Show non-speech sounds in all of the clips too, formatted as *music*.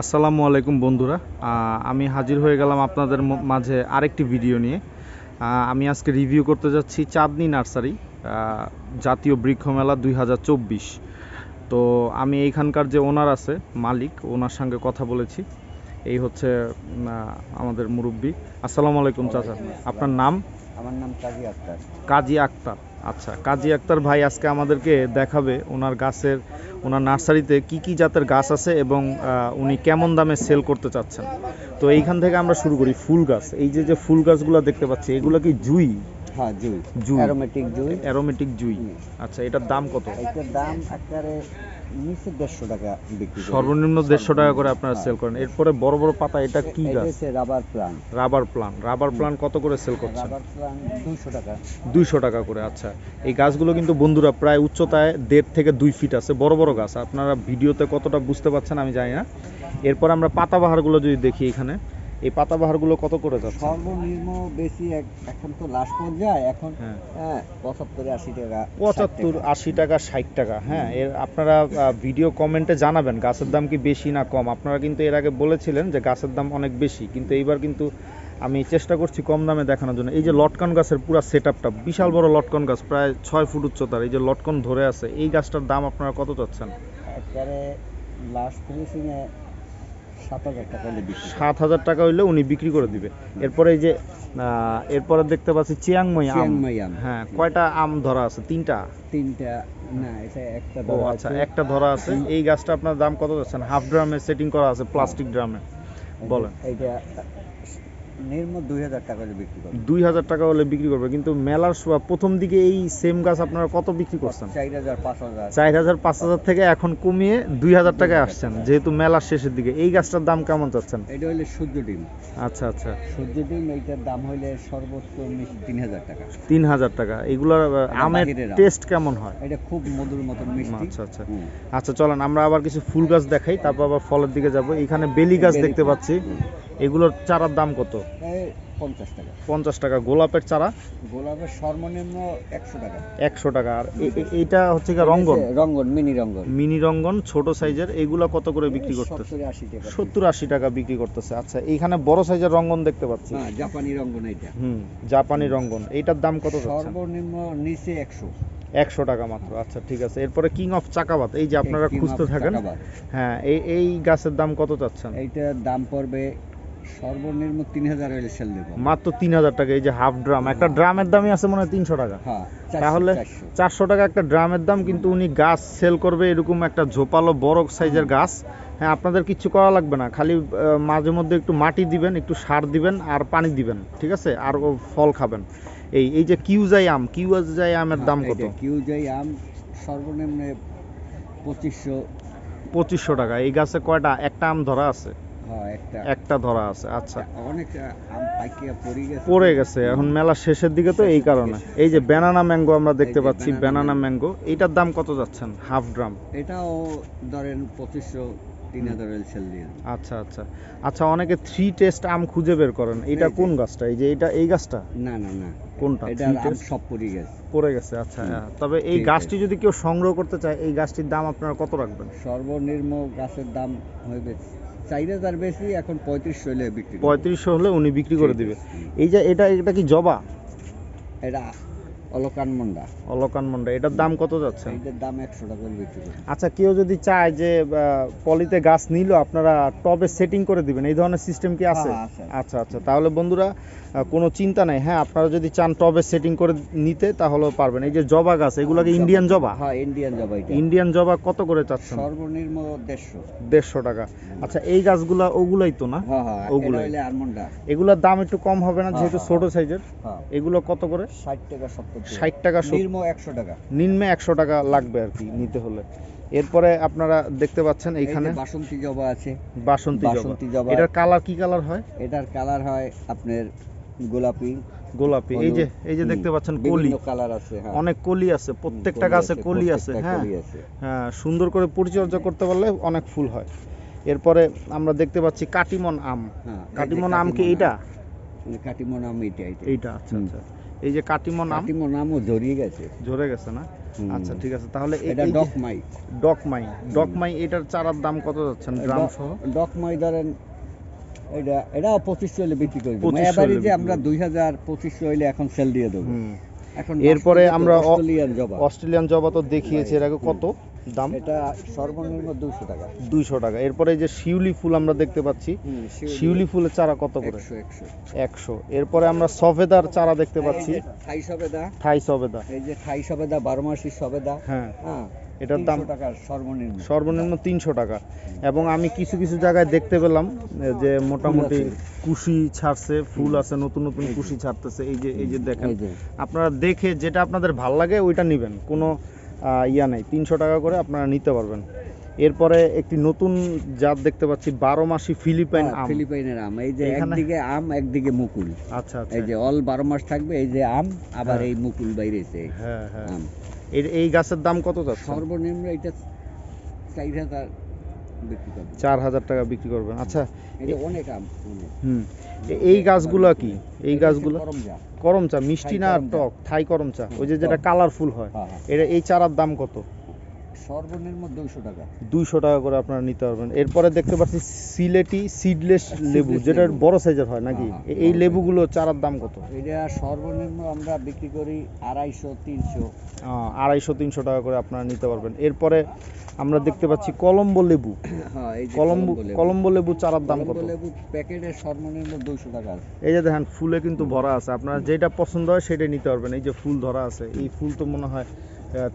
আসসালামু আলাইকুম বন্ধুরা। আমি হাজির হয়ে গেলাম আপনাদের মাঝে আরেকটি ভিডিও নিয়ে। আমি আজকে রিভিউ করতে যাচ্ছি চাঁদনি নার্সারি জাতীয় বৃক্ষ মেলা দুই হাজার চব্বিশ। তো আমি এইখানকার যে ওনার আছে মালিক ওনার সঙ্গে কথা বলেছি। এই হচ্ছে আমাদের মুরব্বী। আসসালামু আলাইকুম চাচা। আপনার নাম? আমার নাম কাজী আক্তার। কাজী আক্তার। আচ্ছা কাজী আক্তার ভাই আজকে আমাদেরকে দেখাবে ওনার গাছের ওনার নার্সারিতে কি কি জাতের গাছ আছে এবং উনি কেমন দামে সেল করতে চাচ্ছেন। তো এইখান থেকে আমরা শুরু করি ফুল গাছ। এই যে যে ফুল গাছগুলো দেখতে পাচ্ছি এগুলো কি জুই? হ্যাঁ জুই। জুই। অ্যারোমেটিক জুই। অ্যারোমেটিক জুই। আচ্ছা এটার দাম কত? এটার দাম আকারে নিচে দেড়শো টাকা বিক্রি সর্বনিম্ন দেড়শো টাকা করে আপনারা হ্যাঁ। সেল করেন। এরপরে বড় বড় পাতা এটা কি গাছ? Rubber plant rubber plant rubber plant কত করে সেল করছেন? রাবার প্লান্ট দুশো টাকা। দুইশো টাকা করে আচ্ছা। এই গাছগুলো কিন্তু বন্ধুরা প্রায় উচ্চতায় দেড় থেকে দুই ফিট আছে। বড় বড় গাছ। আপনারা ভিডিওতে কতটা বুঝতে পারছেন আমি জানি না। এরপর আমরা পাতাবাহারগুলো যদি দেখি এখানে। এই পাতাবাহারগুলো কত করে যাচ্ছে? সর্বনিম্ন বেশি এখন তো লাস্ট পর্যায়ে এখন হ্যাঁ। হ্যাঁ পঁচাত্তর আশি টাকা পঁচাত্তর আশি টাকা ষাট টাকা হ্যাঁ এর আপনারা ভিডিও কমেন্টে জানাবেন গাছের দাম কি বেশি না কম। আপনারা কিন্তু এর আগে বলেছিলেন যে গাছের দাম অনেক বেশি কিন্তু এইবার কিন্তু আমি চেষ্টা করছি কম দামে দেখানোর জন্য। এই যে লটকন গাছের পুরো সেট আপটা বিশাল বড় লটকন গাছ প্রায় ছয় ফুট উচ্চতার এই যে লটকন ধরে আছে এই গাছটার দাম আপনারা কত চাচ্ছেন? লাস্ট ফিনিশিং এ সাত হাজার টাকা হইলে উনি বিক্রি করে দিবে। এরপরে এই যে এরপরে দেখতে পাচ্ছি চিয়াংমই আম। চিয়াংমাই আম। হ্যাঁ কয়টা আম ধরা আছে? তিনটা? তিনটা না এটা একটা ও আচ্ছা একটা ধরা আছে। এই গাছটা আপনার দাম কত যাচ্ছেন? হাফ ড্রামে সেটিং করা আছে প্লাস্টিক ড্রামে। বলেন। এইটা নির্ম দুই হাজার টাকা হলে বিক্রি করি দুই হাজার টাকা হলে বিক্রি করবে কিন্তু মেলার প্রথম দিকে এই সেম গাছ আপনারা কত বিক্রি করছেন? চার হাজার পাঁচ হাজার। চার হাজার পাঁচ হাজার থেকে এখন কমিয়ে দুই হাজার টাকায় আসছেন যেহেতু মেলার শেষের দিকে। এই গাছটার দাম কেমন চাচ্ছেন? এটা হইলে সূর্য ডিম। আচ্ছা আচ্ছা। সূর্য ডিম এইটার দাম হইলে সর্বোচ্চ তিন হাজার টাকা। তিন হাজার টাকা। এগুলোর আমের টেস্ট কেমন হয়? এটা খুব মধুর মতন মিষ্টি। আচ্ছা আচ্ছা। আচ্ছা চলেন আমরা আবার কিছু ফুল গাছ দেখাই তারপর আবার ফলের দিকে যাব। এখানে বেলি গাছ দেখতে পাচ্ছি। এগুলোর চারার দাম কত? পঞ্চাশ টাকা। পঞ্চাশ টাকা। গোলাপের চারা? গোলাপের সর্বনিম্ন একশো টাকা। একশো টাকা। আর এইটা হচ্ছে কি রঙ্গন? রঙ্গন মিনি রঙ্গন। মিনি রঙ্গন ছোট সাইজের এগুলা কত করে বিক্রি করতেছে? সত্তর আশি টাকা। বিক্রি করতেছে। আচ্ছা এইখানে বড় সাইজের রঙ্গন দেখতে পাচ্ছি। হ্যাঁ জাপানি রঙ্গন এইটা। হুম জাপানি রঙ্গন। এইটার দাম কত সর্বনিম্ন নিচে একশো। একশো টাকা মাত্র। আচ্ছা ঠিক আছে। এরপরে কিং অফ চাকাবাত এই যে আপনারা খুঁজতে থাকেন হ্যাঁ এই এই গাছের দাম কত চাচ্ছেন? এইটার দাম পড়বে সর্বনিম্ন তিন হাজার হইলে সেল দেবো। মাত্র তিন হাজার টাকা এই যে হাফ ড্রাম একটা ড্রামের দামই আছে মনে হয় তিনশো টাকা। হ্যাঁ তাহলে চারশো। টাকা একটা ড্রামের দাম কিন্তু উনি গাছ সেল করবে এরকম একটা ঝোপালো বড় সাইজের গাছ। হ্যাঁ আপনাদের কিচ্ছু করা লাগবে না। খালি মাঝে মধ্যে একটু মাটি দিবেন একটু সার দিবেন আর পানি দিবেন ঠিক আছে? আর ফল খাবেন। এই এই যে কিউজাই আম কিউজাই আমের দাম কত? কিউ যাই আম সর্বনিম্ন পঁচিশশো। পঁচিশশো টাকা। এই গাছে কয়টা? একটা আম ধরা আছে। হ্যাঁ একটা। একটা ধরা আছে আচ্ছা। অনেক পড়ে গেছে। এখন মেলার শেষের দিকে তো এই কারণে। এই যে ব্যানানা ম্যাঙ্গো আমরা দেখতে পাচ্ছি ব্যানানা ম্যাঙ্গো এইটার দাম কত যাচ্ছেন? হাফ ড্রাম এটাও ধরেন পঁচিশশো। আচ্ছা আচ্ছা। আচ্ছা অনেকে থ্রি টেস্ট আম খুঁজে বের করেন। এটা কোন গাছটা? এই যে এটা এই গাছটা? না না না। কোনটা? এটা আম সব পড়ে গেছে। পড়ে গেছে আচ্ছা হ্যাঁ। তবে এই গাছটি যদি কেউ সংগ্রহ করতে চায় এই গাছটির দাম আপনারা কত রাখবেন? সর্বনিম্ন গাছের দাম হইবে চার তার বেশি এখন পঁয়ত্রিশশো হলে বিক্রি। পঁয়ত্রিশশো হলে উনি বিক্রি করে দেবে। এই যে এটা এটা কি জবা এটা অলকান মন্ডা। অলকান মন্ডা। এটার দাম কত যাচ্ছে? এইটার দাম একশো টাকা করে বিক্রি। আচ্ছা কেউ যদি চায় যে পলিতে গাছ নিল আপনারা টবে সেটিং করে দিবেন। এই ধরনের সিস্টেম কি আছে? হ্যাঁ, আচ্ছা আচ্ছা। তাহলে বন্ধুরা কোনো চিন্তা নাই। হ্যাঁ আপনারা যদি চান টবে সেটিং করে নিতে তাহলেও পারবেন। এই যে জবা গাছ এগুলোকে ইন্ডিয়ান জবা। হ্যাঁ ইন্ডিয়ান জবা এটা। ইন্ডিয়ান জবা কত করে চাচ্ছেন? সর্বনিম্ন দেড়শো। দেড়শো টাকা। আচ্ছা এই গাছগুলা ওগুলাই তো না? হ্যাঁ হ্যাঁ ওগুলাই। এগুলোর দাম একটু কম হবে না যেহেতু ছোট সাইজের এগুলো কত করে? ষাট টাকা সত্তর টাকা ষাট টাকা নির্ম একশো টাকা। নিম্নে একশো টাকা লাগবে আর কি নিতে হলে। এরপরে আপনারা দেখতে পাচ্ছেন এইখানে বাসন্তী জবা আছে। বাসন্তী জবা। বাসন্তী জবা। এটার কালার কি কালার হয়? এটার কালার হয় আপনার গোলাপি। গোলাপি। এই যে এই যে দেখতে পাচ্ছেন কলি। কালার আছে হ্যাঁ। অনেক কলি আছে প্রত্যেকটা গাছে কলি আছে হ্যাঁ। হ্যাঁ সুন্দর করে পরিচর্যা করতে পারলে অনেক ফুল হয়। এরপরে আমরা দেখতে পাচ্ছি কাটিমন আম। হ্যাঁ, কাটিমন আম কি এইটা? মানে কাটিমন আম এইটা এইটা। আচ্ছা আচ্ছা। এই যে কাটিমো নাম। কাটিমো নামও জড়িয়ে গেছে। ঝরে গেছে না? আচ্ছা ঠিক আছে। তাহলে এটা ডকমাই ডকমাই ডকমাই এটার চারার দাম কত যাচ্ছেন? গ্রাম সহ? ডকমাই ধরেন এটা এটাও পঁচিশশো চলে বিক্রি করে দেবো। 2500 এবারে যে আমরা। দুই হাজার পঁচিশশো হলে এখন সেল দিয়ে দেবো। এখন এরপরে আমরা অস্ট্রেলিয়ান জবা। অস্ট্রেলিয়ান জবা তো দেখিয়েছি। এর আগে কত? দাম? এটা সর্বনিম্ন দুশো টাকা। দুইশো টাকা। এরপরে যে শিউলি ফুল আমরা দেখতে পাচ্ছি শিউলি। ফুলের চারা কত করে? একশো এরপরে আমরা সফেদার চারা দেখতে পাচ্ছি। থাই সবেদা থাই সবেদা এই যে থাই সবেদা বারো মাসি সবেদা হ্যাঁ। হ্যাঁ এটার দাম সর্বনিম্ন। সর্বনিম্ন তিনশো টাকা। এবং আমি কিছু কিছু জায়গায় দেখতে পেলাম যে মোটামুটি। কুশি ছাড়ছে ফুল আছে নতুন নতুন কুশি ছাড়তেছে। এই যে এই যে দেখেন। আপনারা দেখে যেটা আপনাদের ভালো লাগে ওইটা নেবেন। কোনো ইয়া নেই তিনশো টাকা করে আপনারা নিতে পারবেন। এরপরে একটি নতুন জাত দেখতে পাচ্ছি বারো মাসি ফিলিপাইন হ্যাঁ, আম। ফিলিপাইনের আম। এই যে একদিকে আম একদিকে মুকুল। আচ্ছা আচ্ছা। এই যে অল বারো মাস থাকবে এই যে আম আবার হ্যাঁ। এই মুকুল বাইরেছে হ্যাঁ হ্যাঁ। আম। এই গাছের দাম কত যাচ্ছে? সর্বনিম্ন এটা চার হাজার চার হাজার টাকা বিক্রি করবেন। আচ্ছা অনেক আম হুম এই গাছগুলো কি? এই গাছগুলো? করমচা। মিষ্টি না টক? থাই করমচা। ওই যে যেটা কালারফুল হয়। হ্যাঁ, হ্যাঁ। এটা এই চারার দাম কত? সর্বনিম্ন দুইশো টাকা। দুইশো টাকা করে আপনারা নিতে পারবেন। এরপরে দেখতে পাচ্ছি সিলেটি সিডলেস লেবু Seedless যেটা লেবু। বড় সাইজের হয় নাকি? হ্যাঁ, এই লেবুগুলো চারার দাম কত? এটা সর্বনিম্ন আমরা বিক্রি করি আড়াইশো তিনশো। আড়াইশো তিনশো টাকা করে আপনারা নিতে পারবেন। এরপরে আমরা দেখতে পাচ্ছি কলম্বো লেবু। হ্যাঁ কলম্বো লেবু। কলম্বো লেবু চারার দাম কত? লেবু প্যাকেটের সর্বনিম্ন দুইশো টাকা এই যে দেখেন ফুলে কিন্তু ভরা আছে। আপনারা যেটা পছন্দ হয় সেটাই নিতে পারবেন। এই যে ফুল ধরা আছে এই ফুল তো মনে হয়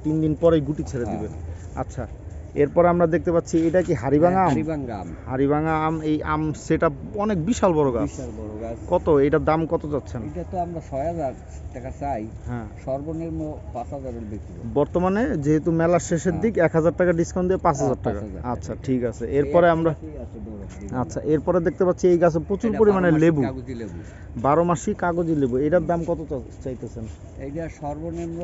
তিন দিন পরেই গুটি ছেড়ে হ্যাঁ। দিবে আচ্ছা এরপর আমরা দেখতে পাচ্ছি এটা কি হাড়িভাঙা আম? হাড়িভাঙ্গা আম। আম এই আম সেটা অনেক বিশাল বড় গাছ। বিশাল বড় গাছ। কত? এটার দাম কত যাচ্ছেন? এটা তো আমরা ছয় হাজার টাকা চাই। হ্যাঁ। সর্বনিম্ন পাঁচ হাজারের বিক্রি বর্তমানে যেহেতু মেলার শেষের হ্যাঁ। দিক এক হাজার টাকা ডিসকাউন্ট দিয়ে পাঁচ হাজার হ্যাঁ, টাকা। 5,000 টাকা। আচ্ছা ঠিক আছে। এরপরে আমরা আচ্ছা এরপরে দেখতে পাচ্ছি এই গাছে প্রচুর পরিমাণে লেবু। কাগজি লেবু। বারো মাসি কাগজি লেবু। এটার দাম কত চাইতেছেন? এইটা সর্বনিম্ন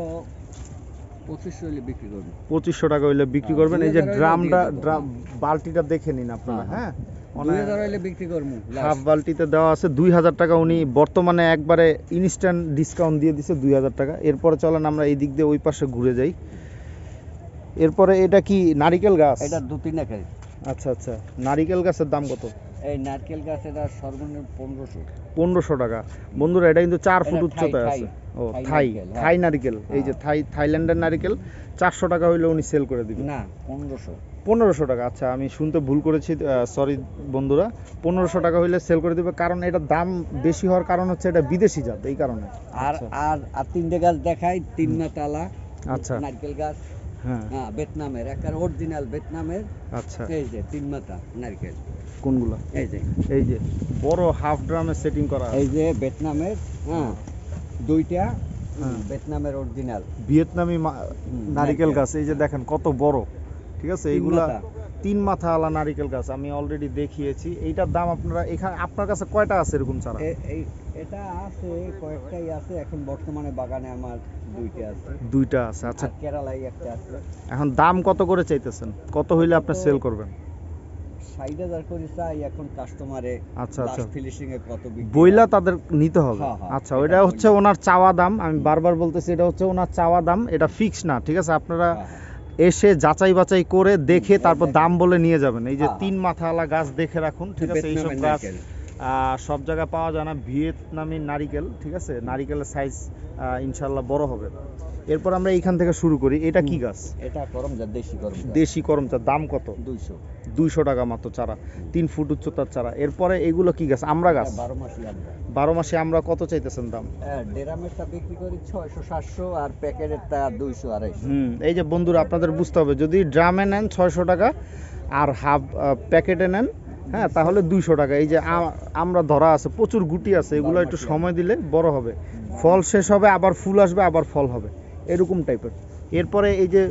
পঁচিশশো টাকা হইলে বিক্রি হ্যাঁ, করবেন। এই যে ড্রামটা ড্রাম বালতিটা দেখে নিন আপনারা হ্যাঁ, দুই হাজার হলে বিক্রি করব হাফ বালতিতে দেওয়া আছে দুই হাজার টাকা। উনি বর্তমানে একবারে ইনস্ট্যান্ট ডিসকাউন্ট দিয়ে দিছে দুই হাজার টাকা। এরপরে চলেন আমরা এই দিক দিয়ে ওই পাশে ঘুরে যাই। এরপরে এটা কি নারিকেল গাছ? এটা দু তিন আচ্ছা আচ্ছা। নারিকেল গাছের দাম কত? এই নারকেল গাছ এটা সর্বনিম্ন পনেরোশো। পনেরোশো টাকা। বন্ধুরা এটা কিন্তু চার ফুট উচ্চতায় আছে। ও থাই থাই নারকেল, হ্যাঁ। এই যে হ্যাঁ। থাই থাইল্যান্ডের নারিকেল চারশো টাকা হইলে উনি সেল করে দিবেন। না পনেরোশো। পনেরোশো টাকা আচ্ছা আমি শুনতে ভুল করেছি সরি বন্ধুরা। পনেরোশো টাকা হইলে সেল করে দিবে কারণ এটা দাম বেশি হওয়ার কারণ হচ্ছে এটা বিদেশি জাত এই কারণে। আর আচ্ছা। আর আর তিনটে গাছ দেখাই তিন তালা আচ্ছা। নারকেল গাছ। হ্যাঁ। হ্যাঁ ভিয়েতনামের একটা অরিজিনাল ভিয়েতনামের আচ্ছা। এই যে তিন মাথা নারকেল। কোনগুলো? এই যে। এই যে বড় হাফ ড্রামে সেটিং করা এই যে ভিয়েতনামের হ্যাঁ দুইটা হ্যাঁ। ভিয়েতনামের অরিজিনাল ভিয়েতনামি নারিকেল গাছ। এই যে দেখেন কত বড়। ঠিক আছে? এইগুলা তিন মাথা আলা নারিকেল গাছ। আমি অলরেডি দেখিয়েছি। এইটার দাম আপনারা এখানে আপনার কাছে কয়টা আছে এরকম চারা এটা আছে কয়েকটাই আছে। এখন বর্তমানে বাগানে আমার দুইটা আছে। দুইটা আছে। আচ্ছা। আর কেরালাই একটা আছে। এখন দাম কত করে চাইতেছেন? কত হইলে আপনি সেল করবেন? ষাট হাজার করে চাই এখন কাস্টমারে আচ্ছা আচ্ছা। ফিনিশিং এ কত বইলা তাদের নিতে হবে। হ্যাঁ, হ্যাঁ, আচ্ছা হচ্ছে ওনার চাওয়া দাম। আমি বারবার বলতেছি এটা হচ্ছে ওনার চাওয়া দাম। এটা ফিক্স না ঠিক আছে? আপনারা হ্যাঁ। এসে যাচাই বাছাই করে দেখে তারপর দাম বলে নিয়ে যাবেন। এই যে তিন মাথাওয়ালা গাছ দেখে রাখুন ঠিক আছে? এইসব গাছ সব জায়গায় পাওয়া যায় না। ভিয়েতনামি নারিকেল ঠিক আছে? নারিকেলের সাইজ ইনশাল্লাহ বড় হবে। এরপর আমরা এইখান থেকে শুরু করি। এটা কি গাছ? এটা করম যা দেশি করম দেশি করমচা দাম কত? দুইশো। দুইশো টাকা মাত্র চারা তিন ফুট উচ্চতার চারা। এরপরে এগুলো কি গাছ? আমরা গাছ? বারো মাসি আমরা। বারো মাসে আমরা কত চাইতেছেন দাম? হ্যাঁ, ডেরামেরটা বিক্রি করি ছয়শো সাতশো আর প্যাকেটেরটা দুইশো আড়াইশো। হুম এই যে বন্ধুরা আপনাদের বুঝতে হবে যদি ড্রামে নেন ছয়শো টাকা আর হাফ প্যাকেটে নেন হ্যাঁ তাহলে দুইশো টাকা। এই যে আমরা ধরা আছে প্রচুর গুটি আছে এগুলো একটু সময় দিলে বড় হবে। ফল শেষ হবে আবার ফুল আসবে আবার ফল হবে। এরকম টাইপের এরপরে এই যে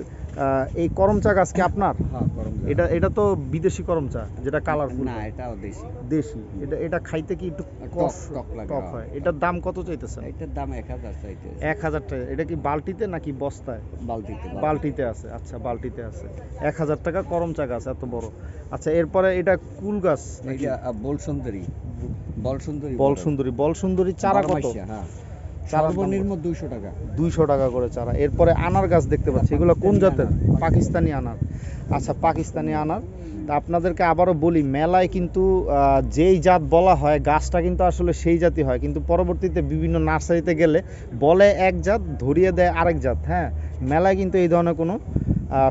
এই করমচা গাছ কি আপনার? হ্যাঁ। এটা এটা তো বিদেশি করমচা যেটা কালারফুল না এটাও দেশি। দেশি। এটা এটা খাইতে কি একটু টক কফ টক লাগে টক হয়। এটার দাম কত চাইতেছেন? এটার দাম এক হাজার চাইতে এক হাজার টাকা। এটা কি বালতিতে নাকি বস্তায়? বালতিতে বালতিতে। আছে। আচ্ছা বালতিতে আছে। এক হাজার টাকা করমচা গাছ এত বড়। আচ্ছা এরপরে এটা কুল গাছ নাকি? বলসুন্দরী। বলসুন্দরী বল। সুন্দরী বল সুন্দরী বল বলে। সুন্দরী বল সুন্দরী চারা কত? হ্যাঁ। সর্বনিম্ন দুইশো টাকা। দুইশো টাকা করে চারা। এরপরে আনার গাছ দেখতে পাচ্ছি এগুলো কোন জাতের? পাকিস্তানি আনার। আচ্ছা পাকিস্তানি আনার। তা আপনাদেরকে আবারও বলি মেলায় কিন্তু যেই জাত বলা হয় গাছটা কিন্তু আসলে সেই জাতই হয়। কিন্তু পরবর্তীতে বিভিন্ন নার্সারিতে গেলে বলে এক জাত ধরিয়ে দেয় আরেক জাত হ্যাঁ? মেলায় কিন্তু এই ধরনের কোনো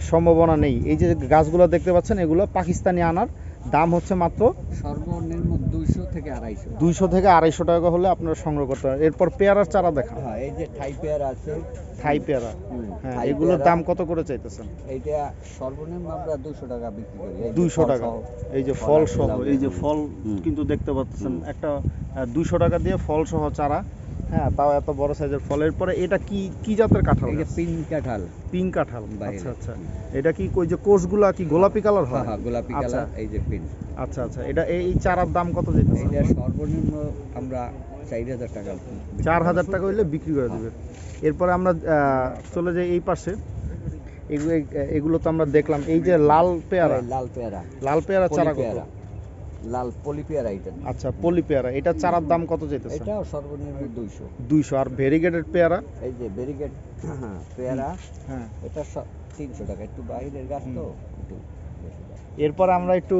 সম্ভাবনা নেই। এই যে গাছগুলো দেখতে পাচ্ছেন এগুলো পাকিস্তানি আনার। দাম হচ্ছে মাত্র সর্বনিম্ন দুইশো থেকে আড়াইশো। দুইশো থেকে আড়াইশো টাকা হলে আপনারা সংগ্রহ করতে পারেন। এরপর পেয়ারার চারা দেখা হ্যাঁ এই যে থাই পেয়ারা আছে। থাই পেয়ারা। হ্যাঁ এগুলোর দাম কত করে চাইতেছেন? এইটা সর্বনিম্ন আমরা দুশো টাকা বিক্রি করি। দুইশো টাকা। এই যে ফল ফল সহ এই যে ফল কিন্তু দেখতে পাচ্ছেন একটা দুইশো টাকা দিয়ে ফল সহ চারা। হ্যাঁ তাও এত বড় সাইজের ফলের পরে এটা কি কি জাতের কাঁঠাল? যে পিঙ্ক কাঁঠাল। পিঙ্ক কাঁঠাল। আচ্ছা আচ্ছা। এটা কি ওই যে কোষগুলা কি গোলাপি কালার হ্যাঁ? হয় হ্যাঁ গোলাপি আচ্ছা। কালার এই যে পিঙ্ক আচ্ছা আচ্ছা। এটা এই চারার দাম কত যেতেছে? এইটা সর্বনিম্ন আমরা চার হাজার টাকা চার। হাজার টাকা হইলে বিক্রি করে দেবে। এরপরে আমরা আহ, চলে যাই এই পাশে। এগুলো এগুলো তো আমরা দেখলাম। এই যে লাল পেয়ারা। লাল পেয়ারা। লাল পেয়ারা চারা কত? পেয়ারা। লাল পলি পেয়ারা এটা আচ্ছা পলি পেয়ারা এটা চারার দাম কত যেতেছে এটাও সর্বনিম্ন দুইশো। দুইশো আর ভেরিগেটেড পেয়ারা? এই যে হ্যাঁ *clears throat* পেয়ারা হ্যাঁ। এটা তিনশো টাকা। একটু বাইরের গাছ তো একটু এরপর আমরা একটু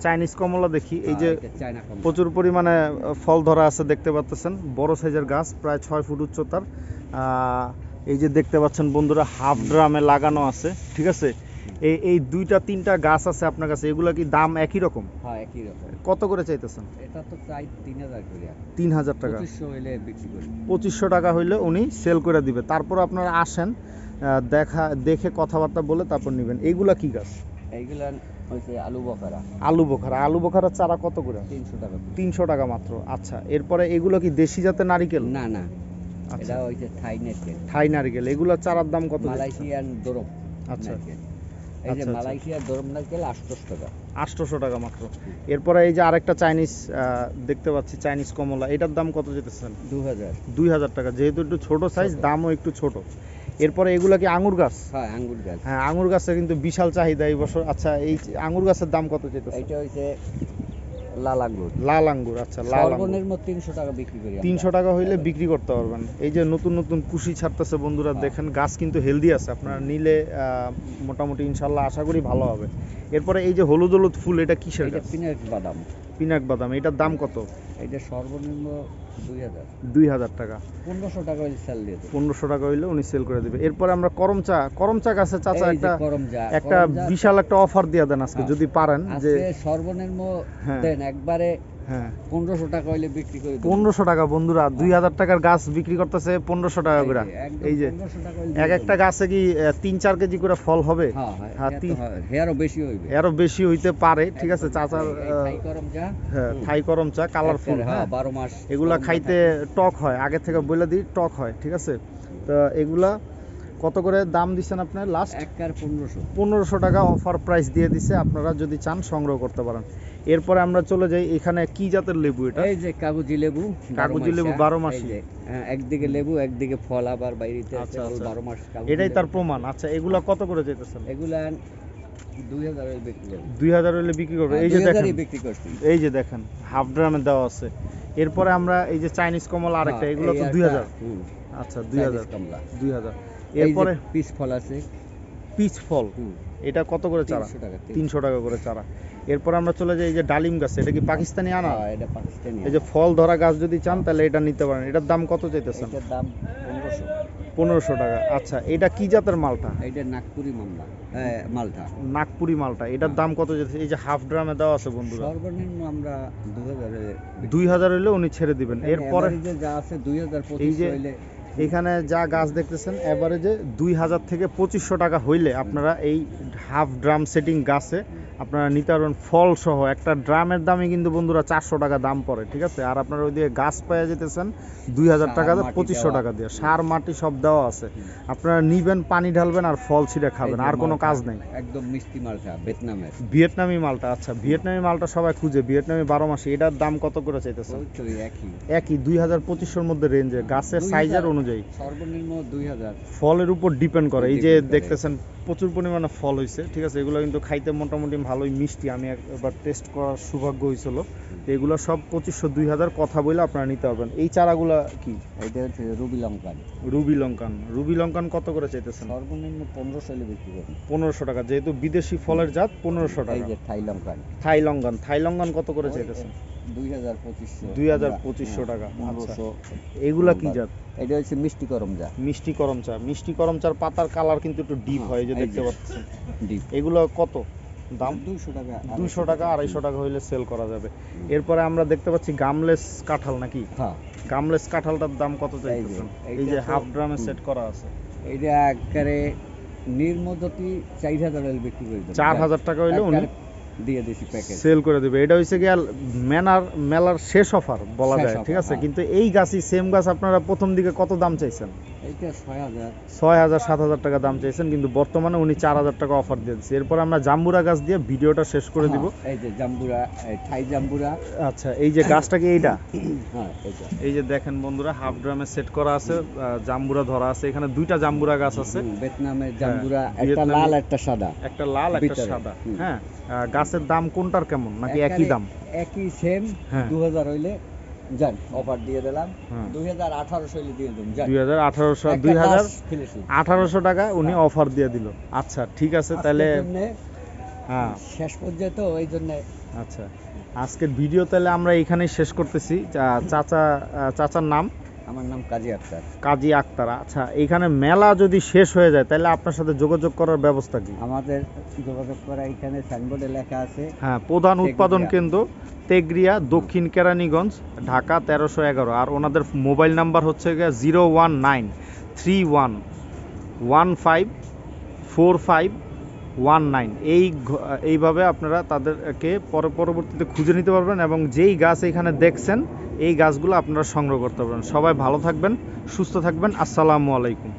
চাইনিজ কমলা দেখি। এই যে হ্যাঁ, এটা। প্রচুর পরিমাণে ফল ধরা আছে দেখতে পাচ্ছেন বড় সাইজের গাছ প্রায় ছয় ফুট উচ্চতার। আহ, এই যে দেখতে পাচ্ছেন বন্ধুরা হাফ ড্রামে লাগানো আছে ঠিক আছে? এই এই দুইটা তিনটা গাছ আছে আপনার কাছে এগুলো কি দাম একই রকম? হ্যাঁ একই রকম। কত করে চাইতেছেন? এটা তো চাই তিন হাজার করে। তিন হাজার টাকা। পঁচিশশো হইলে বিক্রি করি। পঁচিশশো টাকা হইলে উনি সেল করে দিবে। তারপর আপনারা আসেন দেখা দেখে কথাবার্তা বলে তারপর নেবেন। এইগুলা কি গাছ? এইগুলা আলু বকারা আলু বোখারা। আলু বোখারার চারা কত করে? তিনশো টাকা করে। তিনশো টাকা মাত্র। আচ্ছা এরপরে এগুলো কি দেশি জাতের নারিকেল? না না। আচ্ছা। এটা হয়েছে থাই নারকেল। থাই নারিকেল। এগুলো চারার দাম কত? মালয়েশিয়ান দরম আচ্ছা। এই যে আচ্ছা, আচ্ছা। মালয়েশিয়ার দরম নারকেল আটশো টাকা। আটশোশো টাকা মাত্র। এরপরে এই যে আরেকটা চাইনিজ আহ, দেখতে পাচ্ছি চাইনিজ কমলা। এটার দাম কত যেতেছেন? টাকা। যেহেতু একটু ছোট সাইজ দামও একটু ছোট। এরপরে এগুলা কি আঙুর গাছ? হ্যাঁ আঙ্গুর গাছ। হ্যাঁ আঙ্গুর গাছের কিন্তু বিশাল চাহিদা এই বছর। আচ্ছা এই আঙ্গুর গাছের দাম কত যেতেছে? এটা লাল আঙ্গুর। লাল আঙ্গুর আচ্ছা লাল সর্বনিম্ন তিনশো টাকা বিক্রি করি আমরা। তিনশো টাকা হইলে বিক্রি করতে পারবেন। এই যে নতুন নতুন কুশি ছাড়তেছে বন্ধুরা হ্যাঁ। দেখেন গাছ কিন্তু হেলদি আছে। আপনারা নিলে আহ, মোটামুটি ইনশাআল্লাহ আশা করি ভালো হবে। এরপরে এই যে হলুদ হলুদ ফুল এটা কিসের এটা পিনাট বাদাম। পিনাক বাদাম এটার দাম কত? এটা সর্বনিম্ন দুই হাজার। দুই হাজার টাকা। পনেরোশো টাকা হইলে সেল দিয়ে পনেরোশো টাকা হইলে উনি সেল করে দেবে। এরপরে আমরা করমচা করমচা গাছে চাচা একটা একটা বিশাল একটা অফার দিয়ে দেন আজকে হ্যাঁ। যদি পারেন যে সর্বনিম্ন হ্যাঁ। দেন একবারে হ্যাঁ। পনেরোশো টাকা হইলে বিক্রি করে পনেরোশো টাকা বন্ধুরা। দুই হাজার টাকার গাছ বিক্রি করতেছে পনেরোশো টাকা করে। এই যে 1500 টাকা হইলে এক একটা গাছে কি তিন চার কেজি করে ফল হবে? হ্যাঁ হ্যাঁ হ্যাঁ, হয়, বেশি হইবে। আরও বেশি হইতে পারে ঠিক আছে চাচার হ্যাঁ থাই করম চা কালারফুল হ্যাঁ বারো মাস এগুলা খাইতে টক হয় আগে থেকে বলে দিই টক হয় ঠিক আছে? তো এগুলা কত করে দাম দিচ্ছেন আপনার লাস্ট পনেরোশো। পনেরোশো টাকা অফার প্রাইস দিয়ে দিছে আপনারা যদি চান সংগ্রহ করতে পারেন। এরপরে আমরা চলে যাই এখানে কি জাতের লেবু এটা? এই যে কাগজি লেবু কাগজি লেবু বারো মাসি। এই যে, হ্যাঁ, একদিকে লেবু একদিকে ফল আবার বাইরেতে আছে আচ্ছা, আচ্ছা। বারো মাস এটাই তার প্রমাণ। আচ্ছা এগুলা কত করে যেতেছেন? এগুলা দুই হাজার হইলে বিক্রি করব। দুই হাজার হলে বিক্রি করবে। হ্যাঁ, এই যে দেখেন হাজারই বিক্রি করছি। এই যে দেখেন হাফ ড্রামে দেওয়া আছে। এরপরে আমরা এই যে চাইনিজ কমলা আরেকটা হ্যাঁ, এগুলো তো দুই হাজার। আচ্ছা দুই হাজার। দুই হাজার। এরপরে? পিস ফল আছে। পিচ ফল এটা কত করে চারা? 300 টাকা তিনশো। টাকা করে চারা। এরপর আমরা চলে যাই এই যে ডালিম গাছ। এটা কি পাকিস্তানি আনা? হ্যাঁ, এটা পাকিস্তানি এই যে ফল ধরা গাছ যদি চান তাহলে এটা নিতে পারেন। এটার দাম কত চাইতেছেন? এটার দাম পনেরোশো। পনেরোশো টাকা। আচ্ছা এটা কি জাতের মালটা? এইটা নাগপুরি মামলা হ্যাঁ, মালটা। নাগপুরি মালটা। এটার দাম কত যেতেছে এই যে হাফ ড্রামে দেওয়া আছে বন্ধুরা। সর্বনিম্ন আমরা দুই হাজারে দুই হাজার হইলে উনি ছেড়ে দিবেন। এরপরে যা আছে দুই হাজার এই যে এখানে যা গাছ দেখতেছেন এভারেজে দুই হাজার থেকে পঁচিশশো টাকা হইলে আপনারা এই হাফ ড্রাম সেটিং গাছে আপনারা নিতে পারবেন ফল সহ একটা ড্রামের দামই কিন্তু বন্ধুরা চারশো টাকা দাম পড়ে ঠিক আছে? আর আপনারা ওই দিয়ে গাছ পেয়ে যেতেছেন দুই হাজার টাকা পঁচিশশো টাকা দিয়ে। সার মাটি সব দেওয়া আছে। আপনারা নিবেন পানি ঢালবেন আর ফল ছিঁড়ে খাবেন আর কোনো কাজ নেই। একদম মিষ্টি মালটা ভিয়েতনামের। ভিয়েতনামি মালটা আচ্ছা ভিয়েতনামি মালটা সবাই খুঁজে। ভিয়েতনামি বারো মাসে এটার দাম কত করে একই। একই দুই হাজার পঁচিশশোর মধ্যে রেঞ্জে গাছের সাইজের অনুযায়ী। সর্বনিম্ন দুই হাজার। ফলের উপর ডিপেন্ড করে। এই যে দেখতেছেন প্রচুর পরিমাণে ফল হয়েছে ঠিক আছে? এগুলো কিন্তু খাইতে মোটামুটি ভালোই মিষ্টি আমি একবার টেস্ট করার সৌভাগ্য হয়েছিল। তো এগুলো সব পঁচিশশো দুই হাজার কথা বলে আপনারা নিতে পারবেন। এই চারাগুলা কি? এটা হচ্ছে ruby Lankan ruby Lankan ruby Lankan কত করে চাইতেছেন? সর্বনিম্ন পনেরোশো হলে বিক্রি করি পনেরোশো টাকা। যেহেতু বিদেশি ফলের জাত পনেরোশো এই টাকা। যে থাই লঙ্কান থাই লঙ্কান থাই লঙ্কান কত করে চাইতেছেন? দুই হাজার পঁচিশশো। টাকা, পনেরোশো। এগুলা কি জাত? এটা হচ্ছে মিষ্টি করম যা মিষ্টি করম চা মিষ্টি করম চার পাতার কালার কিন্তু একটু ডিপ হয় যে হ্যাঁ, দেখতে যে। পাচ্ছেন। ডিপ এগুলো কত? দাম? দুইশো টাকা দুশো টাকা আড়াইশো টাকা হইলে সেল করা যাবে। এরপরে আমরা দেখতে পাচ্ছি গামলেস কাঁঠাল নাকি? হ্যাঁ। গামলেস কাঁঠালটার দাম কত এই যে, চাইতেছেন? এই যে হাফ ড্রামে সেট করা আছে। এটা একবারে নির্মদতি চার হাজার বিক্রি করে চার হাজার টাকা হইলে উনি দিয়ে দিছি প্যাকেজ সেল করে দেবে। এটা হচ্ছে গিয়ে মেনার মেলার শেষ অফার বলা যায় ঠিক আছে? হ্যাঁ। কিন্তু এই গাছই সেম গাছ আপনারা প্রথম দিকে কত দাম চাইছেন? ছয় হাজার। সাত হাজার টাকা দাম চাইছেন কিন্তু বর্তমানে উনি চার হাজার টাকা অফার দিয়ে দিচ্ছে। এরপর আমরা জাম্বুরা গাছ দিয়ে ভিডিওটা শেষ করে দিব। হ্যাঁ, এই যে জাম্বুরা আচ্ছা এই যে গাছটা কি এইটা? হ্যাঁ এই যে দেখেন বন্ধুরা হাফ ড্রামে সেট করা আছে জাম্বুরা ধরা আছে। এখানে দুইটা জাম্বুরা গাছ আছে। ভিয়েতনামের জাম্বুরা একটা লাল একটা সাদা। একটা লাল একটা সাদা। হ্যাঁ গাছের দাম কোনটার কেমন? নাকি একই দাম? একই সেম হ্যাঁ। দু হাজার হইলে যান অফার দিয়ে দিলাম। হ্যাঁ। দুই হাজার আঠারোশো দিয়ে যান। দুই হাজার আঠারোশো দুই হাজার আঠারোশো টাকা উনি অফার দিয়ে দিল। আচ্ছা ঠিক আছে তাহলে হ্যাঁ। শেষ পর্যায়ে তো ওই জন্য। আচ্ছা আজকের ভিডিও তাহলে আমরা এখানেই শেষ করতেছি। চাচা চাচার নাম। আমার নাম কাজী আক্তার। কাজী আক্তার আচ্ছা এখানে মেলা যদি শেষ হয়ে যায় তাহলে আপনার সাথে যোগাযোগ করার ব্যবস্থা কি? আমাদের যোগাযোগ করা এখানে সাইনবোর্ডে লেখা আছে হ্যাঁ প্রধান উৎপাদন কেন্দ্র তেগরিয়া দক্ষিণ কেরানীগঞ্জ ঢাকা তেরোশো এগারো। আর ওনাদের মোবাইল নাম্বার হচ্ছে গিয়ে zero one nine three one one five four five one nine. এই এইভাবে আপনারা তাদেরকে পর, পরবর্তীতে খুঁজে নিতে পারবেন এবং যেই গাছ এখানে দেখছেন, এই গাছগুলো আপনারা সংগ্রহ করতে পারবেন। সবাই ভালো থাকবেন, সুস্থ থাকবেন। আসসালামু আলাইকুম।